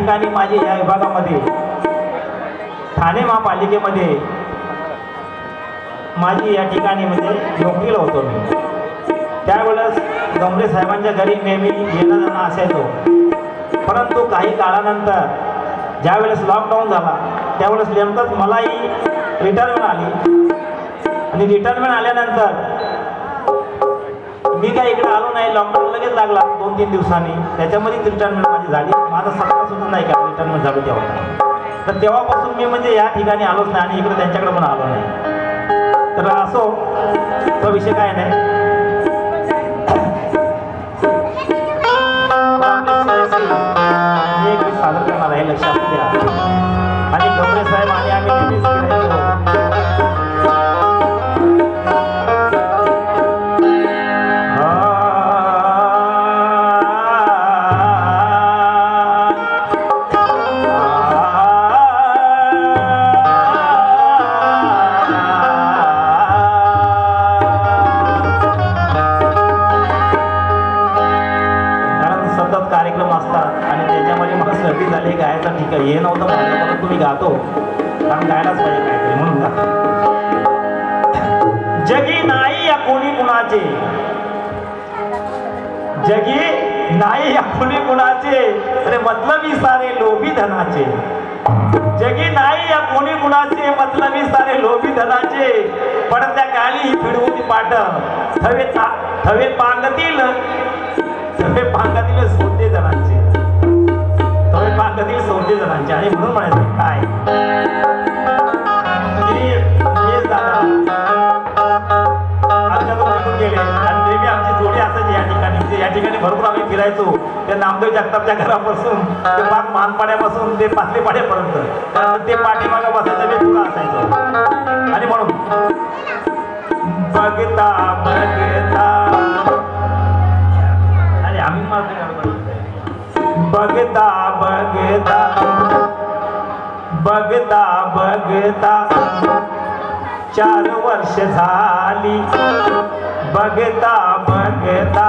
ठिकाणी माझे या विभागामध्ये ठाणे महापालिकेमध्ये माझी या ठिकाणी म्हणजे नोकरीला होतो मी. त्यावेळेस गमरे साहेबांच्या घरी नेहमी येणं जाणं असायचो. परंतु काही काळानंतर ज्यावेळेस लॉकडाऊन झाला त्यावेळेस नेमकंच मलाही रिटायरमेंट आली आणि रिटायरमेंट आल्यानंतर मी काय इकडे आलो नाही लॉकडाऊन लगेच लागला दोन तीन दिवसांनी त्याच्यामध्येच रिटायरमेंट माझी झाली. माझा सत्ता सुद्धा नाही का रिटायरमेंट झालो तेव्हा. तर तेव्हापासून मी म्हणजे या ठिकाणी आलोच नाही आणि इकडे त्यांच्याकडे पण आलो नाही. तर असो तो विषय काय नाही. गायचा हे नव्हतं म्हणून तुम्ही गातो. कारण गायलाच पाहिजे काहीतरी म्हणून गातो जगी नाही या कोणी कुणाचे. जगी नाही या कोणी कुणाचे. अरे मतलबी सारे लोभी धनाचे. जगी नाही या कोणी कुणाचे. मतलबी सारे लोभी धनाचे. पडत्या काळी ही फिरवून पाठ. थवे थवे पांगतील. थवे पांगतील सोते धनाचे. थवे पांगतील जणांचे आणि म्हणून म्हणायचं काय? आमची जोडी या ठिकाणी. म्हणजे या ठिकाणी भरपूर आम्ही फिरायचो. त्या नामदेव जगतापच्या घरापासून ते पाच मानपाड्यापासून ते पाचले पाड्यापर्यंत ते पाठीमागा बसायचं बघता. चार वर्ष झाली. बघता बघता.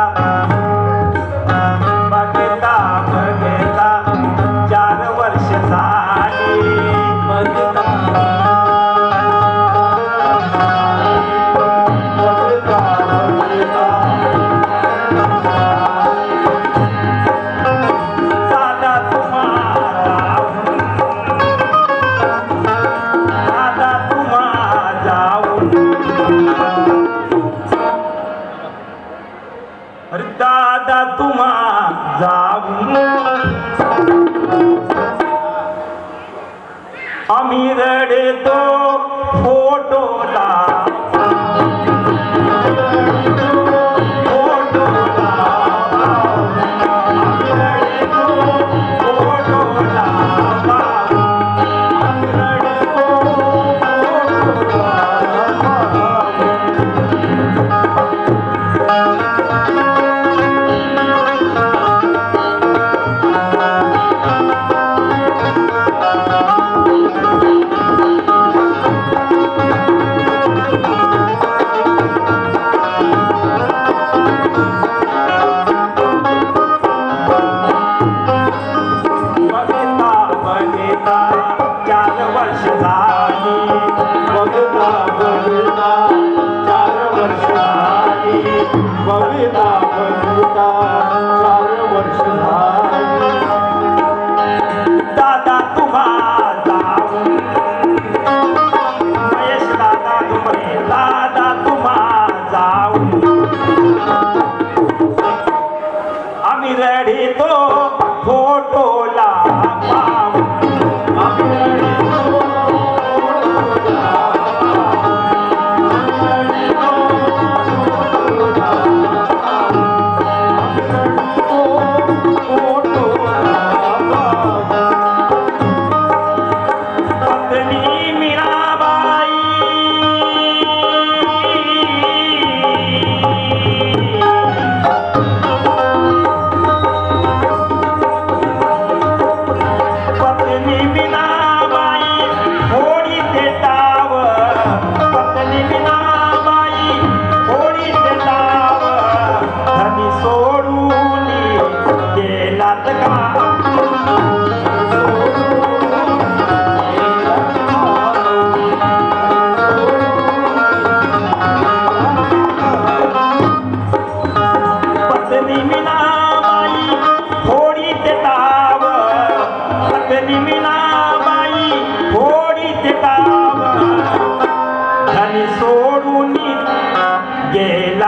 बघता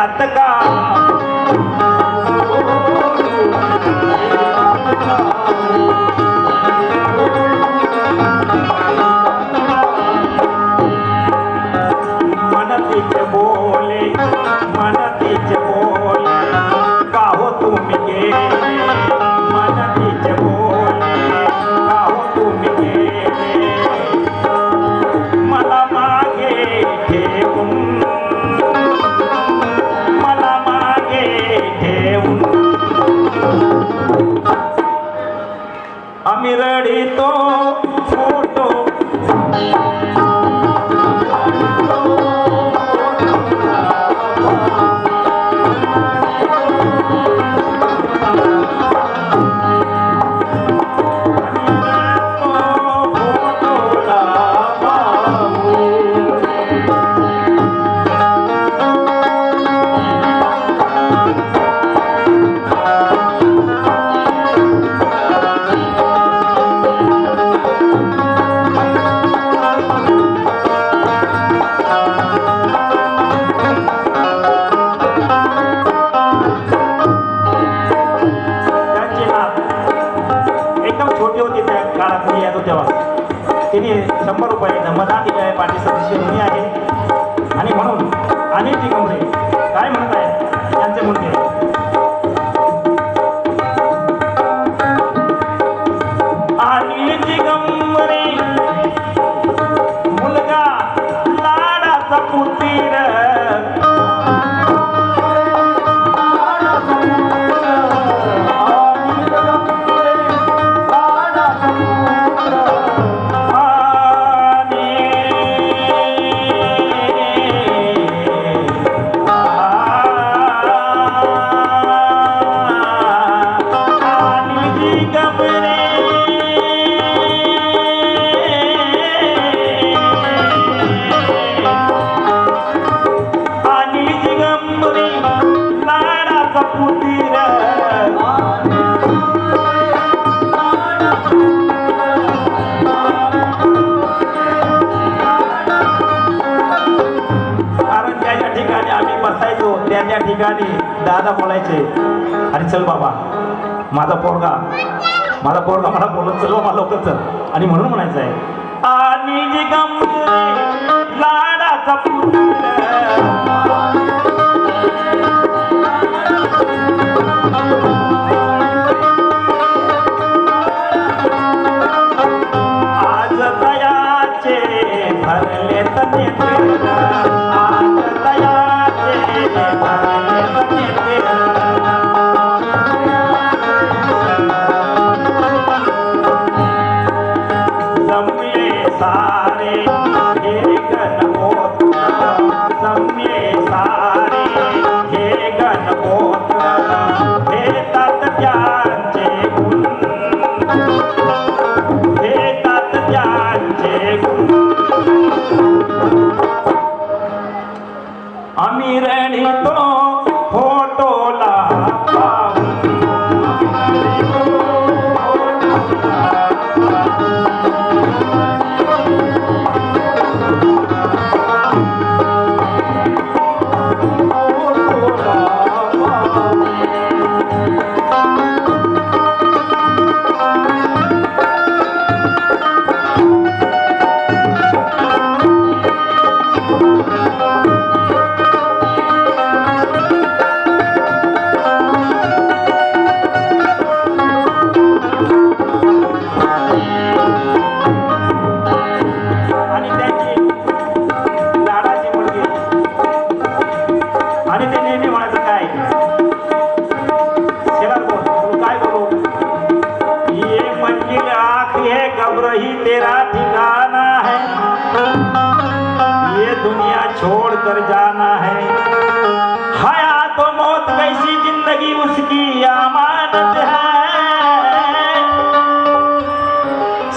அத்தக்கா एकदम छोटी होती त्या काळात मी येतो तेव्हा. तिने शंभर रुपये मतदान दिले आहे पार्टी सदस्य मी आहे. आणि म्हणून अनिल दिगंबरे काय म्हणत आहे? त्यांचे मुलगे त्या ज्या ठिकाणी आम्ही बसायचो त्या ठिकाणी दादा बोलायचे आणि चल बाबा माझा पोरगा माझा पोरगा मला बोलत चल बाबा लवकर चल. आणि म्हणून म्हणायचं आहे आणि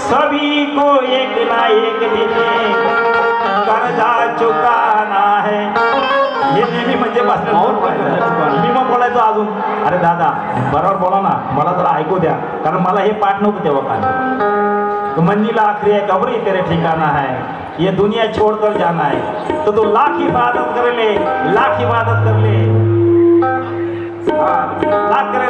सभी को एक ना एक दिन कर्जा चुकाना है। हे नेहमी म्हणजे मी मग बोलायचो अजून. अरे दादा बरोबर बोला ना. मला जरा ऐकू द्या. कारण मला हे पाठ नव्हतं तेव्हा काय तो मंजिला आखरी है कबरी तेरे ठिकाना है? ये दुनिया छोड़ कर जाना है. तो तू लाख इबादत कर ले लाख इबादत कर ले. लाख करे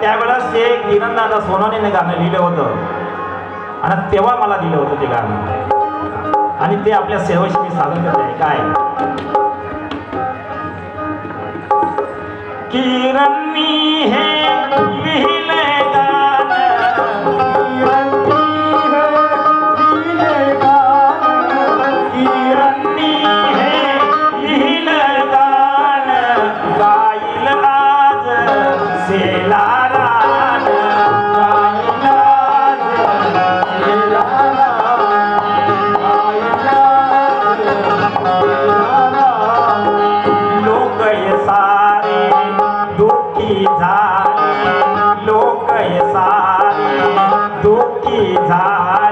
त्यावेळेस ते किरणदादा सोनाने गाणं लिहिलं होतं. आणि तेव्हा मला दिलं होतं ते गाणं. आणि ते आपल्या सेवेशी मी सादर करत आहे. काय? किरण सारी दुःखी झाली.